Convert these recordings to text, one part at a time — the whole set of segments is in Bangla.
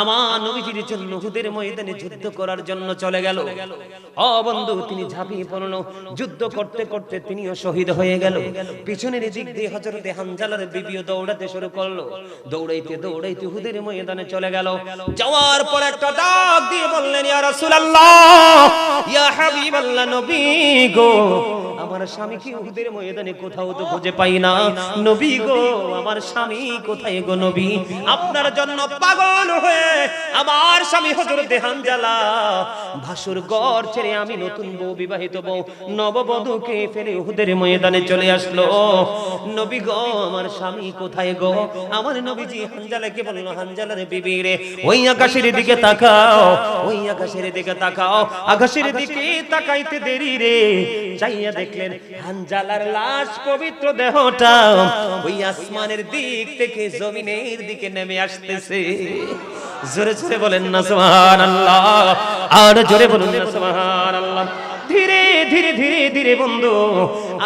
আমার নবীজির ময়দানে যুদ্ধ করার জন্য চলে গেল। ও বন্ধু, তিনি ঝাঁপিয়ে পড়ল। যুদ্ধ করতে করতে তিনিও শহীদ হয়ে গেল। পিছনের দিক দিয়ে হজরতে হানজালার বিবিও দৌড়াতে শুরু করল। দৌড়াইতে দৌড়াইতে হুদের ময়দানে চলে গেল। যাওয়ার পর একটা ডাক দিয়ে বললেন গো আমার স্বামীকে উহুদের ময়দানে কোথাও তো খুঁজে পাই না? নবী গো আমার স্বামী কোথায় গো নবী? আপনার জন্য পাগল হয়ে আমার স্বামী হযরত হানজালা ভাসুর গড় ছেড়ে আমি নতুন বউ বিবাহিত বউ নববধূকে ফেলে উহুদের ময়দানে চলে আসলো। নবী গো আমার স্বামী কোথায় গো? আমার নবীজি হানজালাকে বলল হানজালার বিবি রে ওই আকাশের দিকে তাকাও ওই আকাশের দিকে তাকাও আকাশের দিকে তাকাইতে দেরি রে চাইয়া দেখলেন, হানজালার লাশ পবিত্র দেহটা ওই আসমানের দিক থেকে জমিনের দিকে নেমে আসতেছে। জোরে জোরে বলেন না, সুবহানাল্লাহ। আর জোরে বলুন না, সুবহানাল্লাহ। ধীরে ধীরে ধীরে ধীরে বন্ধু,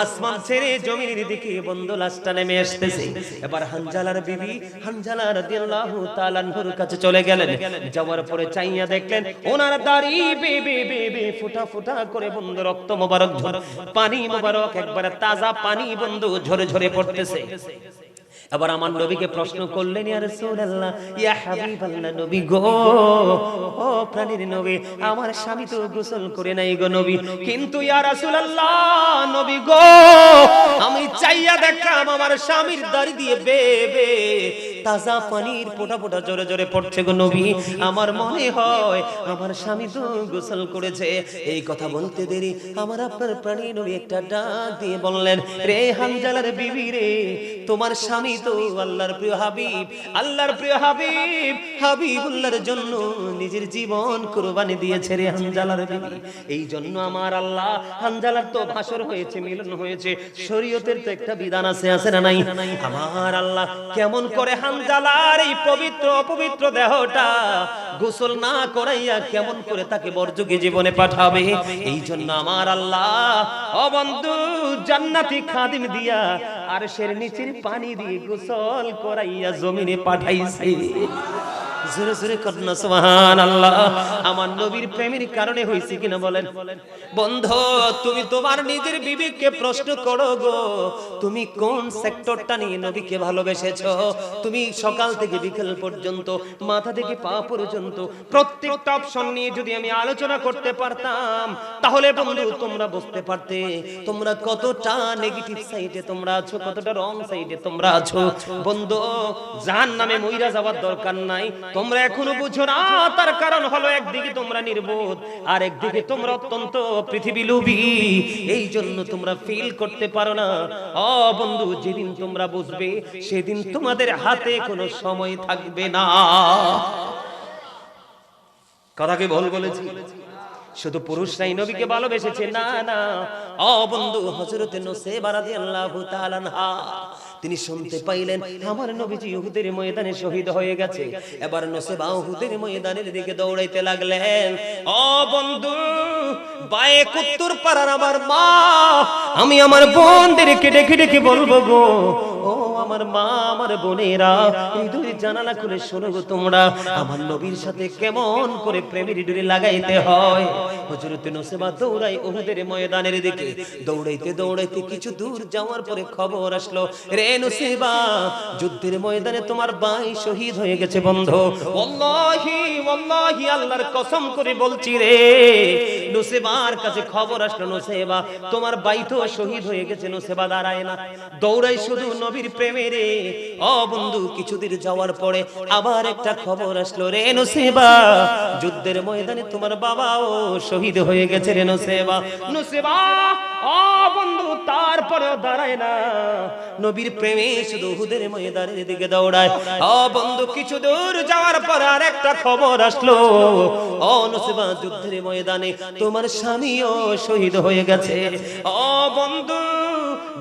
আসমান ছেড়ে জমিনের দিকে বন্ধু লাশটা নেমে আসতেছে। এবার হানজালার বিবি, হানজালা রাদিয়াল্লাহু তাআলা আনহুর কাছে চলে গেলেন। যাওয়ার পরে চাইয়া দেখলেন, ওনার দাড়ি বে বে বে বে, ফুটা ফুটা করে বন্ধু, রক্ত মোবারক ঝর, পানি মোবারক, একবারে তাজা পানি বন্ধু, ঝরে ঝরে পড়তেছে। এবার আমার নবীকে প্রশ্ন করলেন, ইয়া রাসূলুল্লাহ, ইয়া হাবিবাল্লাহ, নবী গো, ও প্রাণীর নবী, আমার স্বামী তো গোসল করে নাই গো নবী। কিন্তু ইয়া রাসূলুল্লাহ, নবী গো, আমি চাইয়া দেখলাম আমার স্বামীর দাড়ি দিয়ে বে বে তাজা পানির ফোঁটা ফোঁটা জোরে জোরে পড়ছে গো নবী। আমার মনে হয় আমার স্বামী তো গোসল করেছে। এই কথা বলতে দেরি। আমার আপনার প্রাণী নবী একটা ডাক দিয়ে বললেন, রে হানজালার বিবি রে, তোমার স্বামী তো আল্লাহর প্রিয় হাবিব। আল্লাহর প্রিয় হাবিব, হাবিবুল্লাহর জন্য নিজের জীবন কুরবানি দিয়েছে রে হানজালার বিবি। এই জন্য আমার আল্লাহ হানজালার তো ভাসর হয়েছে, মিলন হয়েছে। শরীয়তের তো একটা বিধান আছে আছে না নাই? আমার আল্লাহ কেমন করে হানজালার এই পবিত্র, অপবিত্র দেহটা গোসল না করাইয়া কেমন করে তাকে বর্জকে জীবনে পাঠাবে? এই জন্য আমার আল্লাহ অবন্ধু বন্ধু, জান্নাতি খাদিম দিয়া আর সের নিচের পানি দিয়ে গোসল করাইয়া জমিনে পাঠাইছে। জোরে জোরে কন্যা সুবহান আল্লাহ আমার নবীর প্রেমের কারণে হইছে কিনা বলেন? বন্ধ, তুমি তোমার নিজের বিবেককে প্রশ্ন করো গো। তুমি কোন সেক্টরটা নিয়ে নবীকে ভালোবেসেছো? তুমি সকাল থেকে বিকেল পর্যন্ত, মাথা থেকে পা পর্যন্ত, প্রত্যেকটা অপশন নিয়ে যদি আমি আলোচনা করতে পারতাম, তাহলে বন্ধু তোমরা বুঝতে পারতে, তোমরা কতটা নেগেটিভ সাইডে তোমরা আছো, কতটা রং সাইডে তোমরা আছো। বন্ধু জাহান নামে মইরা যাওয়ার দরকার নাই। তোমরা এখনও বুঝো না, তার কারণ হলো একদিকে তোমরা নির্বোধ, আর একদিকে তোমরা অত্যন্ত পৃথিবী লোভী। এই জন্য তোমরা ফিল করতে পারো না। ও বন্ধু, যেদিন তোমরা বুঝবে, সেদিন তোমাদের হাতে কোনো সময় থাকবে না। কথা কি ভুল বলেছি? শুধু পুরুষরাই নবীকে ভালোবেসেছে, না না। ও বন্ধু, হযরতে নসেবা রাদিয়াল্লাহু তাআলা আনহা তিনি শুনতে পাইলেন, আমার নবীজি উহুদের ময়দানে শহীদ হয়ে গেছে। এবার নসেবা উহুদের ময়দানের দিকে দৌড়াইতে লাগলেন ও বন্ধু, বায়ে কুত্তুর পাড়ার আমার মা, আমি আমার বোনদের কেটে কি বলব গো আমার মা, আমার বোনেরা, এই দুই জানালা খুলে শোনো গো তোমরা। আমার নবীর সাথে কেমন করে প্রেমের ডুরি লাগাইতে হয়। হযরত নসেবা দৌড়াই উহুদের ময়দানের দিকে। দৌড়াইতে দৌড়াইতে কিছু দূর যাওয়ার পরে খবর আসলো, রে নসেবা, যুদ্ধের ময়দানে তোমার ভাই শহীদ হয়ে গেছে বন্ধু। ওয়াল্লাহি ওয়াল্লাহি, আল্লাহর কসম করে বলছি রে। নসেবার কাছে খবর আসলো, নসেবা, তোমার ভাই তো শহীদ হয়ে গেছে, নসেবা দাঁড়ায় না। দৌড়াই শুধু নবীর প্রেমে রে ও বন্ধু, কিছুদিন যাওয়ার পরে আবার একটা খবর আসলো রে নসেবা। যুদ্ধের ময়দানে তোমার বাবাও শহীদ হয়ে গেছে রে নসেবা। নসেবা ও বন্ধু তারপরেও দাঁড়ায় না। নবীর প্রেমে শুধু হুদের ময়দানের দিকে দৌড়ায়। ও বন্ধু, কিছু দূর যাওয়ার পর আর একটা খবর আসলো। ও নসেবা, যুদ্ধের ময়দানে তোমার স্বামীও শহীদ হয়ে গেছে। ও বন্ধু,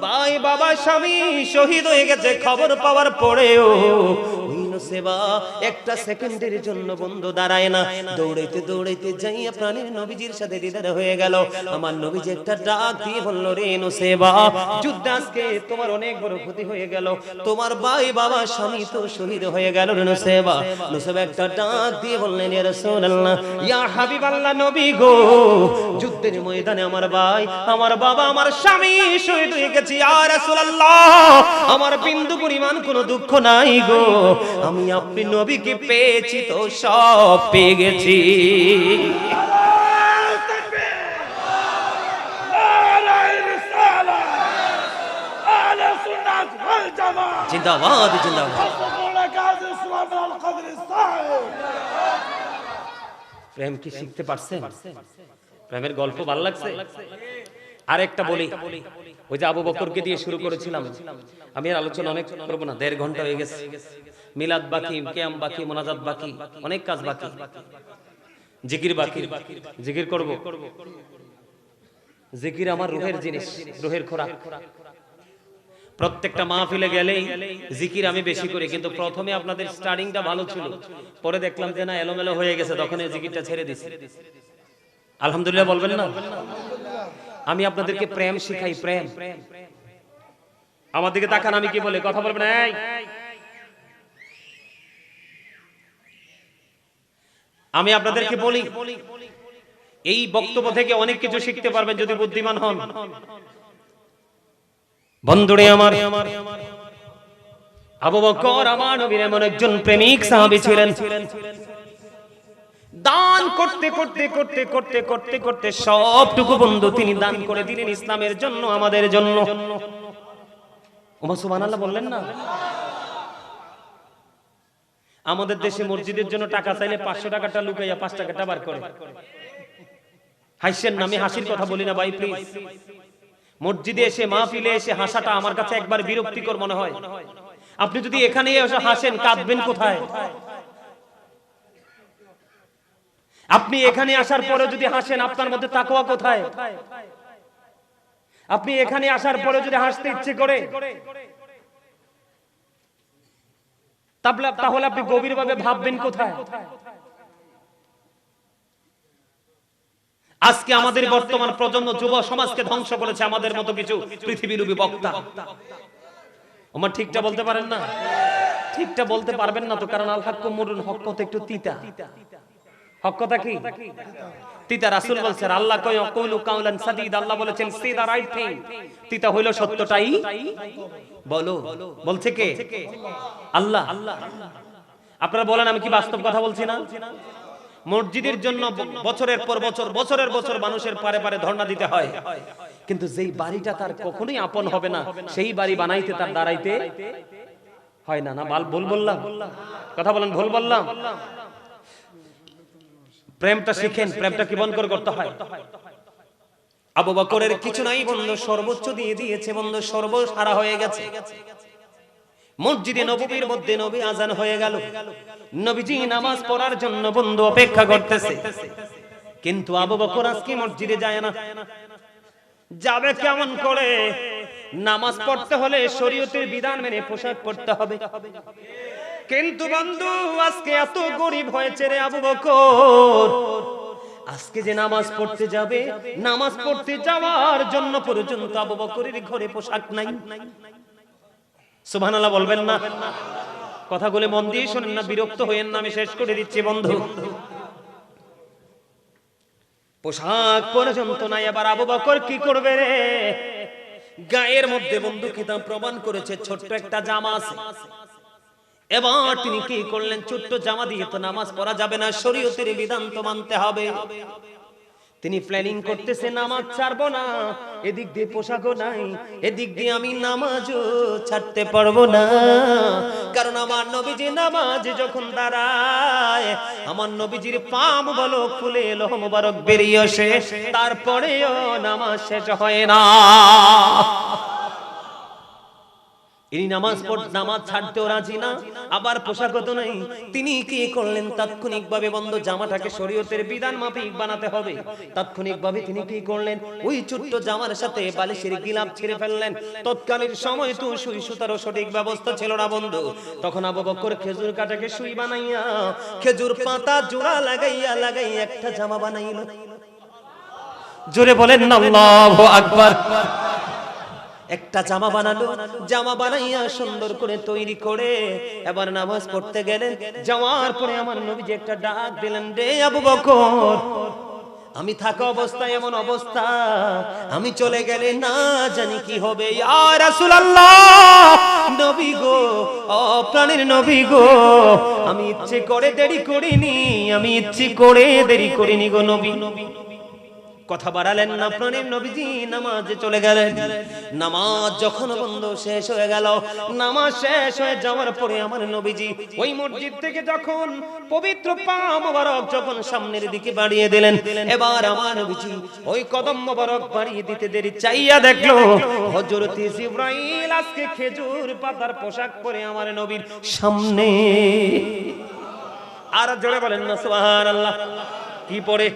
ভাই বাবা স্বামী শহীদ হয়ে গেছে খবর পাওয়ার পরেও সেবা, একটা সেকেন্ডের জন্য বন্ধু দাঁড়ায় না। দৌড়াইতে দৌড়াইতে যাইয়া প্রাণের নবীজির সাথে দিদার হয়ে গেল। আমার নবীজি একটা ডাক দিয়ে বলল, রে সেবা যুদ্ধে আজকে তোমার অনেক বড় ক্ষতি হয়ে গেল। তোমার ভাই বাবা, স্বামী তো শহীদ হয়ে গেল রে সেবা নুসেবা একটা ডাক দিয়ে বললেন, ইয়া রাসূলুল্লাহ, ইয়া হাবিবাল্লাহ নবী গো, যুদ্ধের ময়দানে আমার ভাই, আমার বাবা, আমার স্বামী শহীদ হয়ে গেছে। ইয়া রাসূলুল্লাহ, আমার বিন্দু পরিমাণ কোনো দুঃখ নাই গো। আমি আপনি নবীকে পেয়েছি তো সব পেয়ে গেছি। জিন্দাবাদ প্রেম কি শিখতে পারছেন? প্রেমের গল্প ভালো লাগছে? আর একটা বলি, ওই যে আবু বকরকে দিয়ে শুরু করেছিলাম। আমি আর আলোচনা অনেক করব না, দেড় ঘণ্টা হয়ে গেছে। মিলাদ বাকি কেয়াম বাকি মোনাজাত বাকি অনেক কাজ বাকি। জিকির বাকি জিকির করব। জিকির আমার রুহের জিনিস রুহের খোরাক। প্রত্যেকটা মাহফিলে গেলেই জিকির আমি বেশি করি কিন্তু প্রথমে আপনাদের স্টার্টিংটা ভালো ছিল। পরে দেখলাম যে না এলোমেলো হয়ে গেছে তখন এই জিকিরটা ছেড়ে দিছি। আলহামদুলিল্লাহ বলবেন না? আমি আপনাদেরকে প্রেম শিখাই প্রেম। আমার দিকে তাকান আমি কি বলে? কথা বলবেন এই। আমি আপনাদেরকে বলি, এই বক্তব্য থেকে অনেক কিছু শিখতে পারবেন যদি বুদ্ধিমান হন। বন্ধুরে আমার, আবু বকর আমার নবীর এমন একজন প্রেমিক সাহাবী ছিলেন। দান করতে করতে করতে করতে করতে করতে সবটুকু বন্ধু তিনি দান করে দিলেন ইসলামের জন্য, আমাদের জন্য। ওমা সুবহানাল্লাহ বললেন না? আমাদের দেশে মসজিদের জন্য টাকা চাইলে পাঁচশো টাকাটা লুকাইয়া পাঁচ টাকাটা বার করে। হাসছেন না আমি হাসির কথা বলি না ভাই প্লিজ মসজিদে এসে মাহফিলে এসে হাসাটা আমার কাছে একবার বিরক্তিকর মনে হয়। আপনি যদি এখানে এসে হাসেন কাঁদবেন কোথায়? আপনি এখানে আসার পরে যদি হাসেন আপনার মধ্যে তাকোয়া কোথায়? আপনি এখানে আসার পরে যদি হাসতে ইচ্ছে করে তাহলে আপনি গভীরভাবে ভাববেন কোথায়? আজকে আমাদের বর্তমান প্রজন্ম যুব সমাজকে ধ্বংস করেছে আমাদের মতো কিছু পৃথিবীর আমার ঠিকটা বলতে পারেন না? ঠিকটা বলতে পারবেন না তো, কারণ আল হাক্কুম হক কথা একটু তিতা। হক কথা কি? তিতা রাসূল বলছেন, আল্লাহ কয় কওলু কাউলান সাদিদ আল্লাহ বলেছেন সে দা রাইট থিং তিতা হইল সত্যটাই। বলো, বলছে কে? আল্লাহ। আপনারা বলেন, আমি কি বাস্তব কথা বলছি না? মসজিদের জন্য বছরের পর বছর, বছরের বছর মানুষের পারে পারে ধর্ণা দিতে হয়। কিন্তু যেই বাড়িটা তার কখনোই আপন হবে না, সেই বাড়ি বানাইতে তার দাঁড়াইতে হয় না। না, ভুল বললাম। কথা বলেন, ভুল বললাম। প্রেমটা শিখেন প্রেমটা কি বন্ধ করে করতে হয়? আবু বকরের কিছু নাই বন্ধু সর্বোচ্চ দিয়ে দিয়েছে বন্ধু সর্বসারা হয়ে গেছে। মসজিদে নববীর মধ্যে নবী আজান হয়ে গেল। নবীজি নামাজ পড়ার জন্য বন্ধু অপেক্ষা করতেছে। কিন্তু আবু বকর আজকে মসজিদে যায় না। যাবে কেমন করে? নামাজ পড়তে হলে শরীয়তের বিধান মেনে পোশাক পড়তে হবে। কিন্তু বন্ধু, আজকে এত গরিব হয়েছে রে আবু বকর। আজকে যে নামাজ পড়তে যাবে, নামাজ পড়তে যাওয়ার জন্য পর্যন্ত আবু বকরের ঘরে পোশাক নাই। সুবহানাল্লাহ বলবেন না। কথাগুলো মন দিয়ে শোনেন না, বিরক্ত হইয়েন না, আমি শেষ করে দিচ্ছি বন্ধু। পোশাক পর্যন্ত নাই, এবার আবু বকর কি করবে রে? গায়ের মধ্যে বন্ধু কিতাব প্রমাণ করেছে, ছোট্ট একটা জামা আছে। এবার তিনি কি করলেন? ছোট্ট জামা দিয়ে তো নামাজ পড়া যাবে না শরীয়তের বিধান তো মানতে হবে। তিনি প্ল্যানিং করতেছে নামাজ ছাড়বো না। এদিক দিয়ে পোশাকও নাই এদিক দিয়ে আমি নামাজও ছাড়তে পারব না। কারণ আমার নবীজি নামাজ যখন দাঁড়ায় আমার নবীজির পাম বলো খুলে এলো মোবারক বেরিয়ে আসে। তারপরেও নামাজ শেষ হয় না। ইনি নামাজ পড় নামাজ ছাড়তেও রাজি না আবার নেই। তিনি কি করলেন? তাৎক্ষণিক ভাবে বন্ধ জামাটাকে শরীয়তের বিধান মাফিক বানাতে হবে। তাৎক্ষণিক ভাবে তিনি কি করলেন? ওই ছোট্ট জামার সাথে বালিশের গিলাপ ছেড়ে ফেললেন। তৎকালীন সময় তো সুই সুতারও সঠিক ব্যবস্থা ছিল না বন্ধু। তখন আবু বকর খেজুর কাটাকে সুই বানাইয়া খেজুর পাতা জোড়া লাগাইয়া লাগাইয়া একটা জামা বানাইল। জোরে বলেন আল্লাহু আকবার। একটা জামা বানালো। জামা বানাইয়া সুন্দর করে তৈরি করে এবার নামাজ পড়তে গেলেন। যাওয়ার পরে আমার নবীজি একটা ডাক দিলেন, রে আবু বকর, আমি থাকা অবস্থায় এমন অবস্থা। আমি চলে গেলে না জানি কি হবে। নবী গো প্রাণের নবী গো, আমি ইচ্ছে করে দেরি করিনি, আমি ইচ্ছে করে দেরি করিনি গো নবী নবী। কথা বাড়ালেন না, প্রাণের নবীজি নামাজে চলে গেলেন। নামাজ যখন বন্ধ শেষ হয়ে গেল, নামাজ শেষ হয়ে যাওয়ার পরে আমার নবীজি ওই মসজিদ থেকে যখন পবিত্র পা মোবারক যখন সামনের দিকে বাড়িয়ে দিলেন, এবার আমার নবীজি ওই কদম মোবারক বাড়িয়ে দিতে দেরি চাইয়া দেখল, হযরত ইব্রাহিম আজকে খেজুর পাতার পোশাক পরে আমার নবীর সামনে। আর জোরে বলেন না, সুবহানাল্লাহ। কি পরে?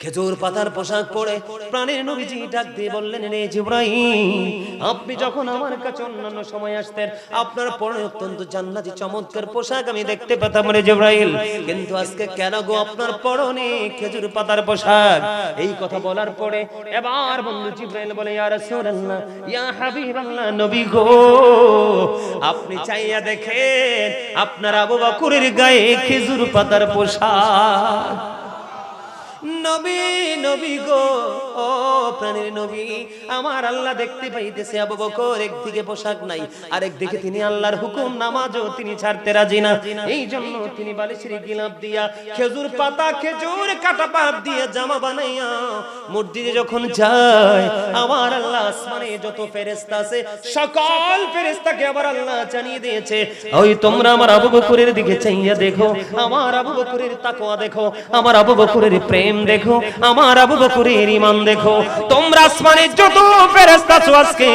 খেজুর পাতার পোশাক পরে প্রাণের নবীজি ডাক দিয়ে বললেন রে জিব্রাহিম আপনি যখন আমার কাছে অন্যান্য সময় আসতেন, আপনার পরনে অত্যন্ত জান্নাতি, চমৎকার পোশাক আমি দেখতে পেতাম রে জিব্রাইল। কিন্তু আজকে কেন গো আপনার পরনে খেজুর পাতার পোশাক? এই কথা বলার পরে এবার বন্ধু জিব্রাইল বলে, ইয়া রাসূলুল্লাহ, ইয়া হাবিবাল্লাহ, নবী গো, আপনি চাইয়া দেখেন, আপনার আবু বকরের গায়ে খেজুর পাতার পোশাক। নবী নবী গো, ও নবী, আমার আল্লাহ দেখতে পাইতেছে আবু বকর, একদিকে পোশাক নাই তিনি আল্লাহর হুকুম, নামাজও তিনি ছাড়তে রাজি না। এই জন্য তিনি বালিশের গিলাপ দিয়া খেজুর পাতা, খেজুর কাটা পাত দিয়ে জামা বানাইয়া মসজিদে যখন যায়, আমার আল্লাহ আসমানে যত ফেরেশতা আছে, সকল ফেরেশতাকে আবার আল্লাহ জানিয়ে দিয়েছে, ওই তোমরা আমার আবু বকরের দিকে চাইয়া দেখো, আমার আবু বকরের তাকওয়া দেখো, আমার আবু বকরের প্রেম দেখো আমার আবু বকরের ঈমান দেখো। তোমরা আসমানে যত ফেরেশতা আছো আজকে,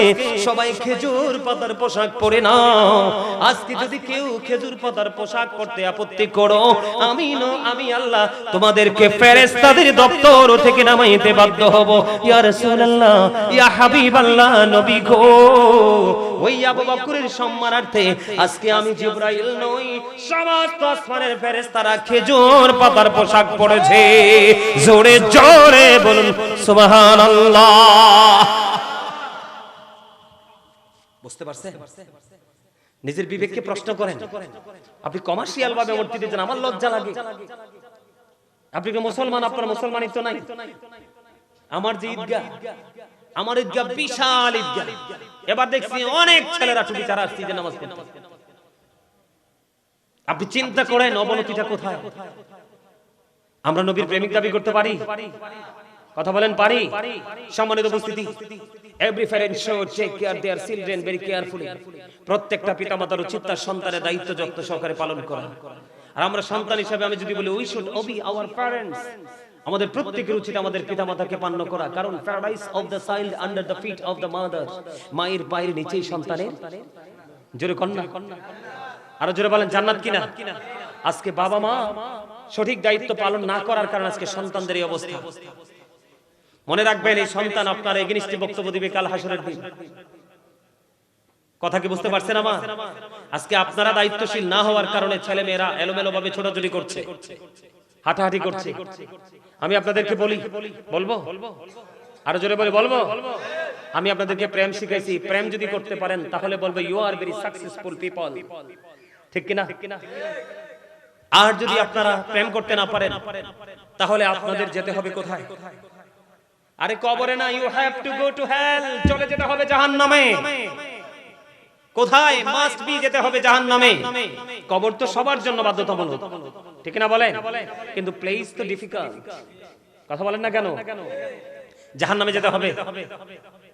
সবাই খেজুর পাতার পোশাক পরে নাও। আজকে যদি কেউ খেজুর পাতার পোশাক পরতে আপত্তি করো, আমি ন, আমি আল্লাহ তোমাদেরকে ফেরেশতাদের দপ্তর থেকে নামাইতে বাধ্য হব। ইয়া রাসূলুল্লাহ, ইয়া হাবিবাল্লাহ, নবী গো। ওই আবু বকরের সম্মানার্থে আজকে আমি জিব্রাইল নই, সমস্ত আসমানের ফেরেশতারা খেজুর পাতার পোশাক পরেছে। জোরে জোরে বলুন, সুবহানাল্লাহ। বুঝতে নিজের বিবেককে প্রশ্ন করেন। আপনি কমার্শিয়াল ভাবে মূর্তি দিতেন আমার লজ্জা লাগে। আপনি মুসলমান? আপনার মুসলমানিত্ব নাই? আমার যে ঈদগাহ আমার ঈদগাহ বিশাল ঈদগাহ। এবার দেখছি অনেক ছেলেরা টুপি চারা আসছে যে নামাজ পড়তে। আপনি চিন্তা করেন অবনতিটা কোথায়? আমরা নবীর প্রেমিক দাবি করতে পারি। কথা বলেন পারি। সম্মানিত উপস্থিতি। Every parent should take care their children very carefully প্রত্যেকটা পিতামাতার উচিত তার সন্তানের দায়িত্ব যত্ন সহকারে পালন করা। আর আমরা সন্তান হিসেবে আমি যদি বলি we should obey our parents আমাদের প্রত্যেকের উচিত আমাদের পিতামাতাকে পালন করা। কারণ paradise of the child under the feet of the mother মায়ের পায়ের নিচেই সন্তানের জোরে কন্যা। আরও জোরে বলেন, জান্নাত কিনা? আজকে বাবা মা সঠিক দায়িত্ব পালন না করার কারণে আজকে সন্তানদের এই অবস্থা। মনে রাখবেন, এই সন্তান আপনার এগেনিস্টে বক্তব্য দিবে কাল হাসরের দিন। কথা কি বুঝতে পারছেন আমার? আজকে আপনারা দায়িত্বশীল না হওয়ার কারণে ছেলে মেয়েরা এলোমেলো ভাবে ছোটাছুটি করছে। হাঁটাহাঁটি করছে। আমি আপনাদেরকে বলি, বলব? আরও জোরে বলে বলব? আমি আপনাদেরকে প্রেম শিখাইছি। প্রেম যদি করতে পারেন, তাহলে বলব you are very successful people ঠিক কিনা? আর যদি আপনারা প্রেম করতে না পারেন, তাহলে আপনাদের যেতে হবে কোথায়? আরে কবরে না you have to go to hell চলে যেতে হবে জাহান্নামে। কোথায়? মাস্ট বি যেতে হবে জাহান্নামে। কবর তো সবার জন্য বাধ্যতামূলক। ঠিক না বলেন? কিন্তু প্লেস তো ডিফিকাল্ট কথা বলেন না কেন? জাহান্নামে যেতে হবে।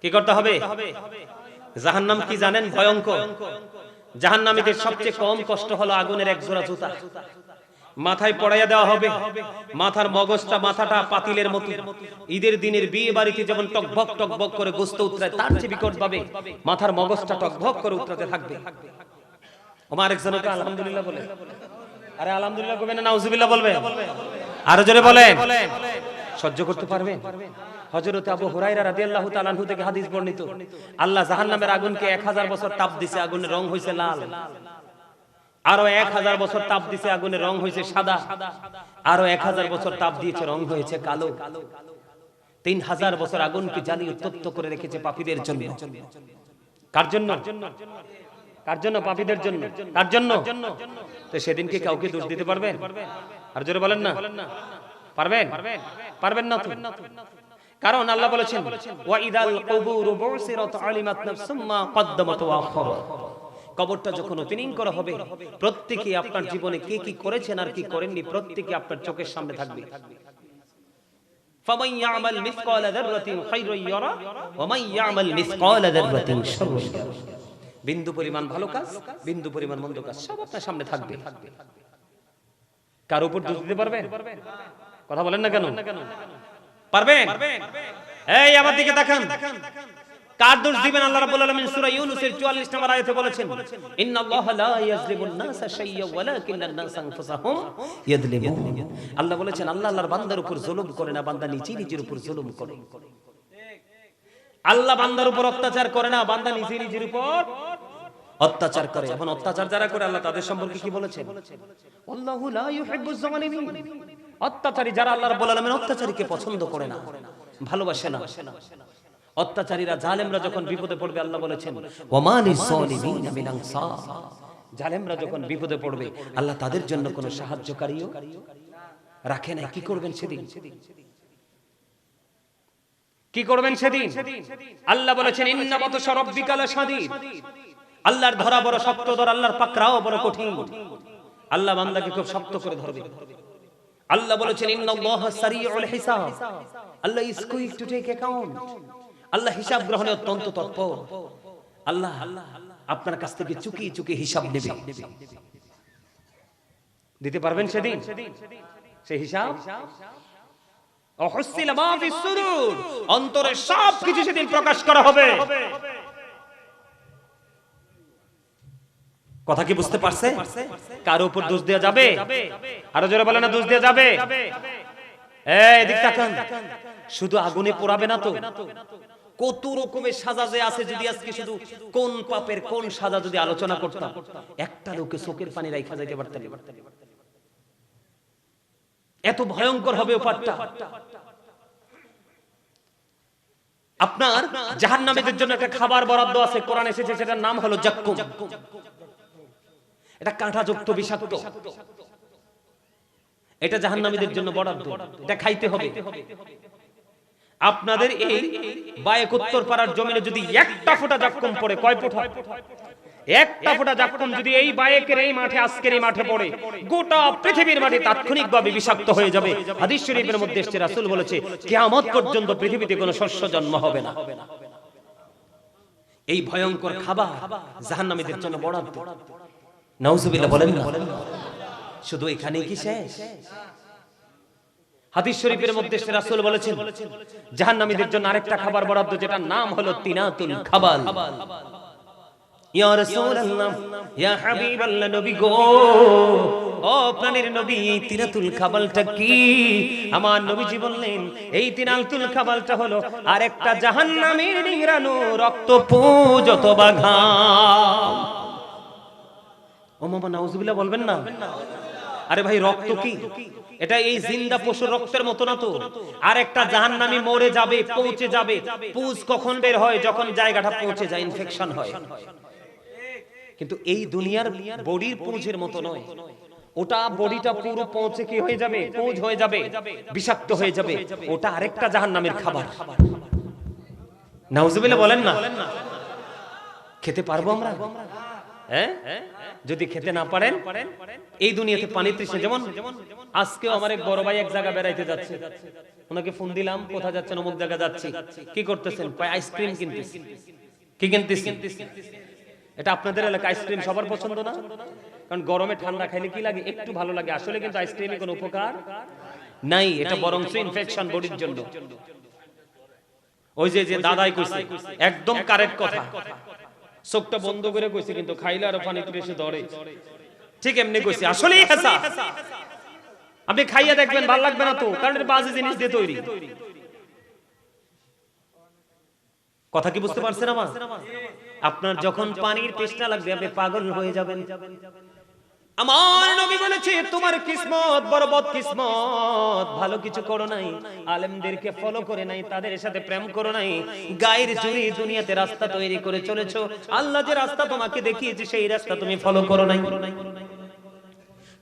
কি করতে হবে? জাহান্নাম কি জানেন? ভয়ঙ্কর। জাহান্নামীদের সবচেয়ে কম কষ্ট হলো আগুনের এক জোড়া জুতা। মাথায় পড়াইয়া দেওয়া হবে। মাথার মগজটা মাথাটা পাতিলের মতো। ঈদের দিনের বিয়ে বাড়িতে যেমন টকভক টকভক করে গোস্ত উতরায় তার চেয়ে বিকট ভাবে। মাথার মগজটা টকভক করে উতরাতে থাকবে। আমার আরেকজন ওকে আলহামদুলিল্লাহ বলে। আরে আলহামদুলিল্লাহ না নাউজুবিল্লাহ বলবে আরও জোরে বলেন। সহ্য করতে পারবে হযরত আবু হুরায়রা রাদিয়াল্লাহু তাআলা আনহু থেকে হাদিস বর্ণিত। আল্লাহ জাহান্নামের আগুনকে 1000 বছর তাপ দিছে আগুনের রং হইছে লাল। আরও 1000 বছর তাপ দিছে আগুনের রং হইছে সাদা। আরও 1000 বছর তাপ দিয়েছে রং হয়েছে কালো। তিন হাজার বছর আগুনকে জ্বালিয়ে উত্তপ্ত করে রেখেছে পাপীদের জন্য। কার জন্য? কার জন্য পাপীদের জন্য কার জন্য তো সেদিনকে কাউকে দোষ দিতে পারবেন আর জোরে বলেন না পারবেন পারবেন না তো কারণ আল্লাহ বলেছেন ওয়া ইদাল কুবুরু বুসিরাত আলিমাত নাফসুম মা কদ্দামাত ওয়া আখারাত কবরটা যখন ওপেনিং করা হবে প্রত্যেকে আপনার জীবনে কে কি করেছেন আর কি করেননি প্রত্যেকে আপনার চোখের সামনে থাকবে فمن يعمل مثقال ذرة خيرا يرى ومن يعمل مثقال ذرة شرا يرى বিন্দু পরিমাণ ভালো কাজ, বিন্দু পরিমাণ মন্দ কাজ, সব আপনার সামনে থাকবে। কার উপর দিতে পারবেন? কথা বলেন না কেন? পারবেন? এই, আমার দিকে তাকান। কার দোষ দিবেন? আল্লাহ রাব্বুল আলামিন সূরা ইউনূসের 44 নম্বর আয়াতে বলেছেন, ইন্নাল্লাহা লা ইয়াজলিমুন নাসা শাইয়্যা ওয়ালাকিন্নান নাসা আনফুসাহুম ইয়াজলিমুন আল্লাহ বলেছেন, আল্লাহ আল্লাহর বান্দার উপর জুলুম করে না, বান্দা নিজে নিজের উপর জুলুম করে। আল্লাহ বান্দার উপর অত্যাচার করে না, বান্দা নিজে নিজের উপর অত্যাচার করে। এখন অত্যাচার যারা করে আল্লাহ তাদের সম্পর্কে কি বলেছেন? আল্লাহু লা ইউহিব্বুজ জালিমিন অত্যাচারী যারা আল্লাহ রাব্বুল আলামিন অত্যাচারীকে পছন্দ করে না ভালোবাসে না। অত্যাচারীরা জালেমরা যখন বিপদে পড়বে আল্লাহ বলেছেন ওমালি সালিমিনা মিন আনসার। জালেমরা যখন বিপদে পড়বে আল্লাহ তাদের জন্য কোনো সাহায্যকারীও রাখে না কি করবেন সেদিন? কি করবেন সেদিন? আল্লাহ বলেছেন ইন্নামাতু সরব্বিকা লাশাদীদ। আল্লাহর ধরা বড় শক্ত ধর, আল্লাহর পাকড়াও বড় কঠিন। আল্লাহ বান্দাকে খুব শক্ত করে ধরবে। আল্লাহ বলেছেন, ইন্নাল্লাহা সারিউল হিসাব। Allah is quick to take account আল্লাহ হিসাব গ্রহণে অত্যন্ত তৎপর। আল্লাহ আপনার কাছ থেকে চুকি চুকি হিসাব নেবে। দিতে পারবেন সেদিন? সেই হিসাব? অহস্সিল মা ফিস সুদূর অন্তরের সব কিছু সেদিন প্রকাশ করা হবে। কথা কি বুঝতে পারছে? কার উপর দোষ দেওয়া যাবে? আরও জোরে বলে না দোষ দেওয়া যাবে? তাকান। শুধু আগুনে পোড়াবে না তো? কত রকমের সাজা যে আছে যদি আজকে শুধু কোন পাপের কোন সাজা যদি আলোচনা করতাম? একটা লোকে চোখের পানি রাইখা যাইতে পারতেন এত ভয়ঙ্কর হবে ওপারটা আপনার জাহান্নামীদের জন্য একটা খাবার বরাদ্দ আছে কোরআন এসেছে সেটার নাম হলো জাক্কুম। এটা কাঁটাযুক্ত বিষাক্ত। এটা জাহান্নামীদের জন্য বরাদ্দ। এটা খাইতে হবে। আপনাদের এই বায়েক উত্তর পাড়ার জমিনে যদি একটা ফোঁটা জাক্কুম পড়ে কয় ফোঁটা? একটা ফোঁটা জাক্কুম যদি এই বায়েকের এই মাঠে আজকের এই মাঠে পড়ে গোটা পৃথিবীর মাঠে তাৎক্ষণিকভাবে বিষাক্ত হয়ে যাবে। হাদিস শরীফের মধ্যে এসছে রাসূল বলেছে কিয়ামত পর্যন্ত পৃথিবীতে কোনো শস্য জন্ম হবে না। এই ভয়ঙ্কর খাবার জাহান্নামীদের জন্য বরাদ্দ। নাউজুবিল্লাহ বলেন না। শুধু এখানেই কি শেষ? হাদিস শরীফের মধ্যে সে রাসূল বলেছেন জাহান্নামীদের জন্য আরেকটা খাবার বরাদ্দ যেটার নাম হলো তিনাতুল খাবাল। ইয়া রাসূলুল্লাহ ইয়া হাবিবাল্লাহ নবী গো ও প্রাণের নবী এই তিনাতুল খাবালটা কি? আমার নবীজি বললেন এই তিনাতুল খাবালটা হলো আরেকটা জাহান্নামীর রক্ত অথবা ঘাম। ও মামা নাউজুবিল্লাহ বলবেন না? আরে ভাই, রক্ত কি? এটা এই জিন্দা রক্তের মতো না তো? আর একটা জাহান্নামী মরে যাবে, পৌঁছে যাবে। পুজ কখন বের হয়? যখন জায়গাটা পৌঁছে যায় ইনফেকশন হয়। কিন্তু এই দুনিয়ার বডির পুঁজের মতো নয়। ওটা বডিটা পুরো পৌঁছে কি হয়ে যাবে? পুঁজ হয়ে যাবে, বিষাক্ত হয়ে যাবে। ওটা আরেকটা জাহান্নামের খাবার। নাউজুবিল্লাহ বলেন না? খেতে পারব আমরা? হ্যাঁ? যদি খেতে না পারেন, এই দুনিয়াতে পানি তৃষ্ণা, যেমন আজকেও আমার এক বড় ভাই এক জায়গা বেড়াইতে যাচ্ছে। ওনাকে ফোন দিলাম, কোথায় যাচ্ছেন? অমুক জায়গা যাচ্ছি। কি করতেছেন? আইসক্রিম কিনতেছি। কি কিনতেছি? এটা আপনাদের এলাকা আইসক্রিম সবার পছন্দ না? কারণ গরমে ঠান্ডা খাইলে কি লাগে? একটু ভালো লাগে। আসলে কিন্তু আইসক্রিমে কোনো উপকার নাই। এটা বরং ইনফেকশন বডির জন্য। ওই যে যে দাদাই কইছে, একদম কারেক্ট কথা। চোখটা বন্ধ করে কইছে কিন্তু খাইলে আরও পানি এসে ধরে। ঠিক এমনি কইছে আসলেই হেসা আপনি খাইয়া দেখবেন ভালো লাগবে না তো কারণ এটা বাজে জিনিস দিয়ে তৈরি। কথা কি বুঝতে পারছেন আমার? আপনার যখন পানির তেষ্টা লাগবে আপনি পাগল হয়ে যাবেন। আমার নবী বলেছে, তোমার কিসমত বড় বদ কিসমত, ভালো কিছু করো নাই। আলেমদেরকে ফলো করে নাই, তাদের সাথে প্রেম করো নাই। গায়ের জুড়ি দুনিয়াতে রাস্তা তৈরি করে চলেছো। আল্লাহ যে রাস্তা তোমাকে দেখিয়েছে, সেই রাস্তা তুমি ফলো করো নাই।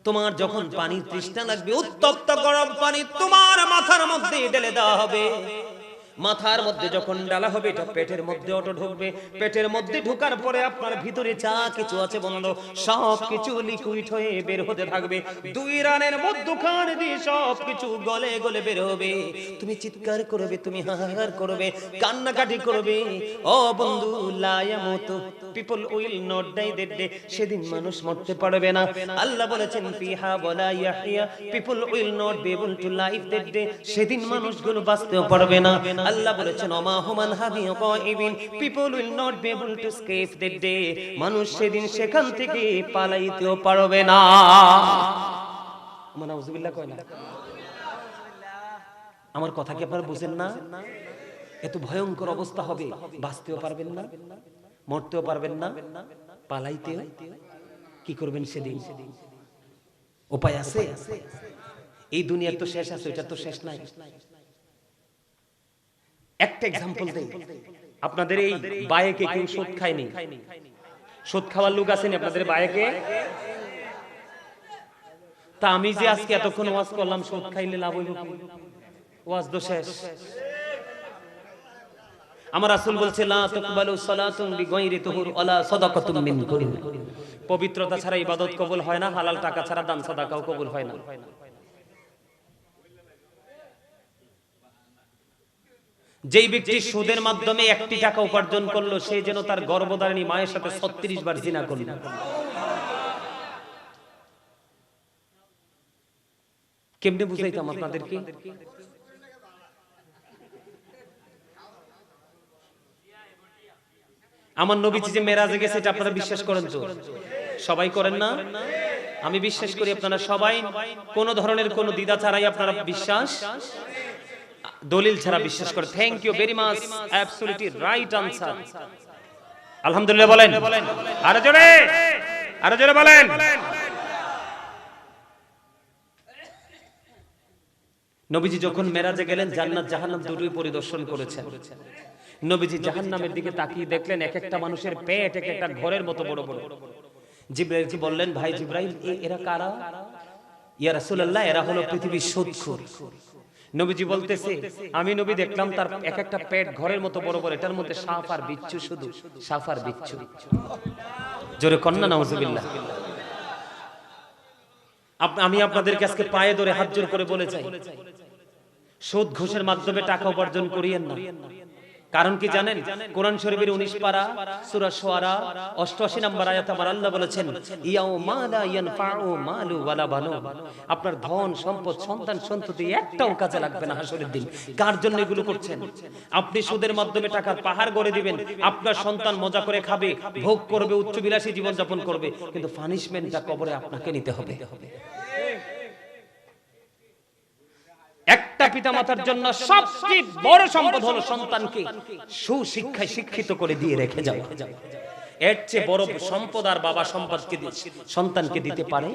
তোমার যখন পানির তৃষ্ণা লাগবে, উত্তপ্ত গরম পানি তোমার মাথার মধ্যে ঢেলে দেওয়া হবে। মাথার মধ্যে যখন ডালা হবে, এটা পেটের মধ্যে অটো ঢুকবে। পেটের মধ্যে ঢোকার পরে আপনার ভিতরে যা কিছু আছে বন্ধ, সব কিছু লিকুইড হয়ে বের হতে থাকবে। দুই রানের মধ্যখান দিয়ে সব কিছু গলে গলে বের হবে। তুমি চিৎকার করবে, তুমি হাহাকার করবে, কান্নাকাটি করবে। ও বন্ধু লায়ামতো people will not die that day সেদিন মানুষ মরতে পারবে না। আল্লাহ বলেছেন, ফিহা বলা Yahya people will not be able to live that day সেদিন মানুষগুলো বাঁচতেও পারবে না। আল্লাহ বলেছেন, ওমা হুমান হাবি কাইবিন people will not be able to escape that day মানুষ সেদিন সেখান থেকে পালাইতেও পারবে না। মানে আউযুবিল্লাহ কয় না? আমার কথা কি আপনারা বুঝেন না? এত ভয়ঙ্কর অবস্থা হবে, বাঁচতেও পারবেন না, মরতেও পারবেন না, পালাইতেও কি করবেন সেদিন? উপায় আছে? এই দুনিয়ার তো শেষ আছে, এটা তো শেষ নাই। একটা এক্সাম্পল দেই। আপনাদের এই বায়েকে কেউ সুদ খায়নি। সুদ খাওয়ার লোক আছেন আপনাদের বায়েকে? তা আমি যে আজকে এতক্ষণ ওয়াজ করলাম সুদ খাইলে লাভ হইল কি? ওয়াজ তো শেষ। আমার রাসূল বলছে লা তাকবালু সালাতুন বিগাইরি তুহুর ওয়ালা সাদাকাতুম মিন কুরিন পবিত্রতা ছাড়া ইবাদত কবুল হয় না হালাল টাকা ছাড়া দান সাদাকাও কবুল হয় না। যেই ব্যক্তি সুদের মাধ্যমে একটি টাকা উপার্জন করল, সে যেন তার গর্ভধারিণী মায়ের সাথে ছত্রিশ বার জিনা করল। কেমনে বুঝাইতাম আপনাদেরকে? আমার নবীজি যে মেরাজে গেছে, এটা আপনারা বিশ্বাস করেন তো? সবাই করেন না? আমি বিশ্বাস করি আপনারা সবাই কোন ধরনের কোন দ্বিধা ছাড়াই আপনারা বিশ্বাস দলিল ছাড়া বিশ্বাস করে। Thank you very much absolutely right answer আলহামদুলিল্লাহ বলেন। আরও জোরে আরও জোরে বলেন। নবীজি যখন মেরাজে গেলেন, জান্নাত জাহান্নাম দুটোই পরিদর্শন করেছেন। নবীজি জাহান্নামের দিকে তাকিয়ে দেখলেন, এক একটা মানুষের পেট, এক একটা ঘরের মতো বড় বড়। জিব্রাইল কি বললেন, ভাই জিব্রাইল এরা কারা? ইয়া রাসূলুল্লাহ, এরা হলো পৃথিবীর সুদখোর নবীজি বলতেছে আমি নবী দেখলাম তার এক একটা পেট ঘরের মতো বড় বড় এটার মধ্যে সাফ আর বিচ্ছু শুধু সাফ আর বিচ্ছু। জোরে কন্যা নাউজুবিল্লাহ। আমি আপনাদেরকে আজকে পায়ে ধরে হাত জোর করে বলে চাই সুদ ঘোষের মাধ্যমে টাকা উপার্জন করিয়েন না। কারণ কি জানেন? কোরআন শরীফের 19 পারা সূরা শুআরা 88 নম্বর আয়াত আমার আল্লাহ বলেছেন ইয়াও মালা ইয়ানফাউ মালু ওয়ালা বানু আপনার ধন সম্পদ সন্তান সন্ততি একটাও কাজে লাগবে না হাসরের দিন। কার জন্য এগুলো করছেন? আপনি সুদের মাধ্যমে টাকার পাহাড় গড়ে দিবেন। আপনার সন্তান মজা করে খাবে ভোগ করবে উচ্চবিলাসী জীবন যাপন করবে কিন্তু পানিশমেন্টটা কবরে আপনাকে নিতে হবে। একটা পিতা মাতার জন্য সবচেয়ে বড় সম্পদ হলো সন্তানকে সুশিক্ষায় শিক্ষিত করে দিয়ে রেখে যাও এর চেয়ে বড় সম্পদ আর বাবা সম্পদকে সন্তানকে দিতে পারে?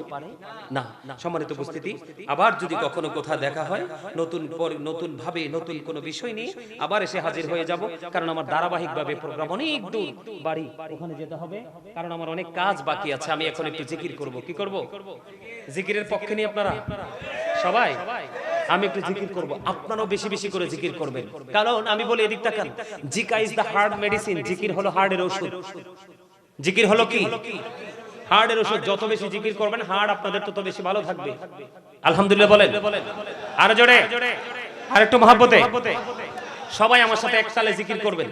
না। সম্মানিত উপস্থিতি, আবার যদি কখনো কোথাও দেখা হয়, নতুন নতুন ভাবে নতুন কোনো বিষয় নিয়ে আবার এসে হাজির হয়ে যাব, কারণ আমার ধারাবাহিক ভাবে প্রোগ্রাম অনেক দূর। বাড়ি, ওখানে যেতে হবে, কারণ আমার অনেক কাজ বাকি আছে, আমি এখন একটু জিকির করব। কি করব? জিকিরের পক্ষে নিয়ে আপনারা? সবাই? আমি একটু জিকির করব। আপনারাও বেশি বেশি করে জিকির করবেন। কারণ আমি বলি এদিক কেন? জিকা ইজ দা হার্ড মেডিসিন জিকির হলো হার্টের ওষুধ। জিকির হলো কি? হার্ডের ওষুধ। যত বেশি জিকির করবেন হার্ড আপনাদের তত বেশি ভালো থাকবে। আলহামদুলিল্লাহ বলেন। আর জোরে? আর একটু মহাব্বতে? সবাই আমার সাথে এক সালে জিকির করবেন।